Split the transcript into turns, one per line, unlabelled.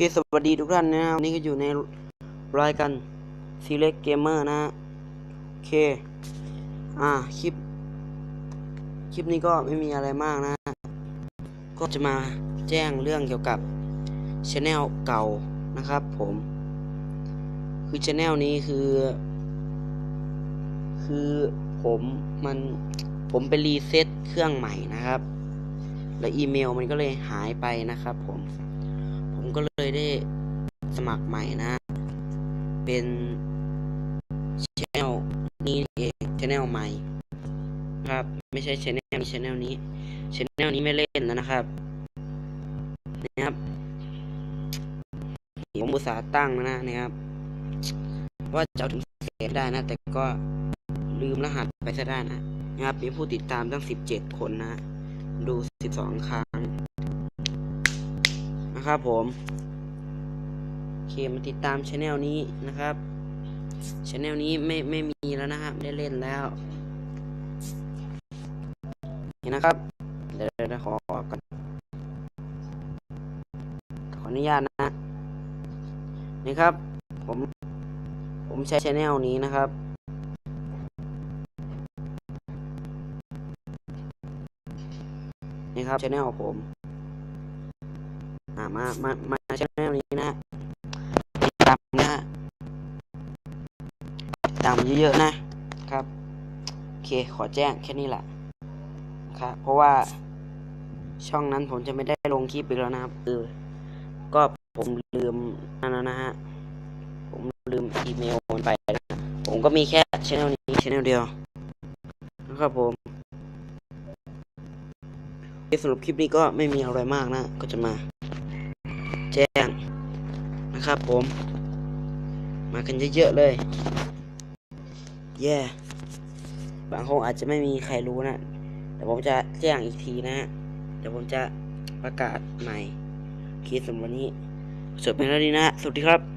คสวัสดีทุกท่านนะครับวันนี้ก็อยู่ในรายการ Select Gamer นะฮะโอเค อ่า คลิป คลิปนี้ก็ไม่มีอะไรมากนะ ก็จะมาแจ้งเรื่องเกี่ยวกับช anel เก่านะครับผม คือช anel นี้คือ คือผมมันผมไปรีเซ็ตเครื่องใหม่นะครับ และอีเมลมันก็เลยหายไปนะครับผม ผมก็เลยได้สมัครใหม่นะ เป็นช anel นี้เองช anel ใหม่ ครับ ไม่ใช่ช anel นี้ช anel นี้ช anel นี้ไม่เล่นแล้วนะครับนะครับผมอุตส่าห์ตั้งนะนะครับ ว่าจะถึงแสนได้นะ แต่ก็ลืมรหัสไปซะได้นะนะครับ มีผู้ติดตามตั้งสิบเจ็ดคนนะ ดูสิบสองครั้ง นะครับผมโอเคมาติดตามช anel นี้นะครับช anel นี้ไม่ไม่มีแล้วนะครับไม่ได้เล่นแล้วนี่นะครับเดี๋ยวเดี๋ยวขอออกก่อนขออนุญาตนะนี่ครับผมผมใช้ช anel นี้นะครับนี่ครับช anel ผม อ่ามา มา มาช anel นี้นะติดตามนะติดตามเยอะๆนะครับ โอเค ขอแจ้งแค่นี้แหละครับ เพราะว่าช่องนั้นผมจะไม่ได้ลงคลิปอีกแล้วนะครับเออก็ผมลืมนั่นแล้วนะฮะ ผมลืมอีเมลมันไปนะผมก็มีแค่ช anel นี้ช anel เดียวนะครับผมสรุปคลิปนี้ก็ไม่มีอะไรมากนะ ก็จะมา แจ้งนะครับผม มากันเยอะๆเลยแย่บางคงอาจจะไม่มีใครรู้นะแต่ผมจะแจ้งอีกทีนะฮะเดี๋ยวผมจะประกาศใหม่คลิปสำหรับวันนี้สวัสดีนะดีนะสวัสดีครับ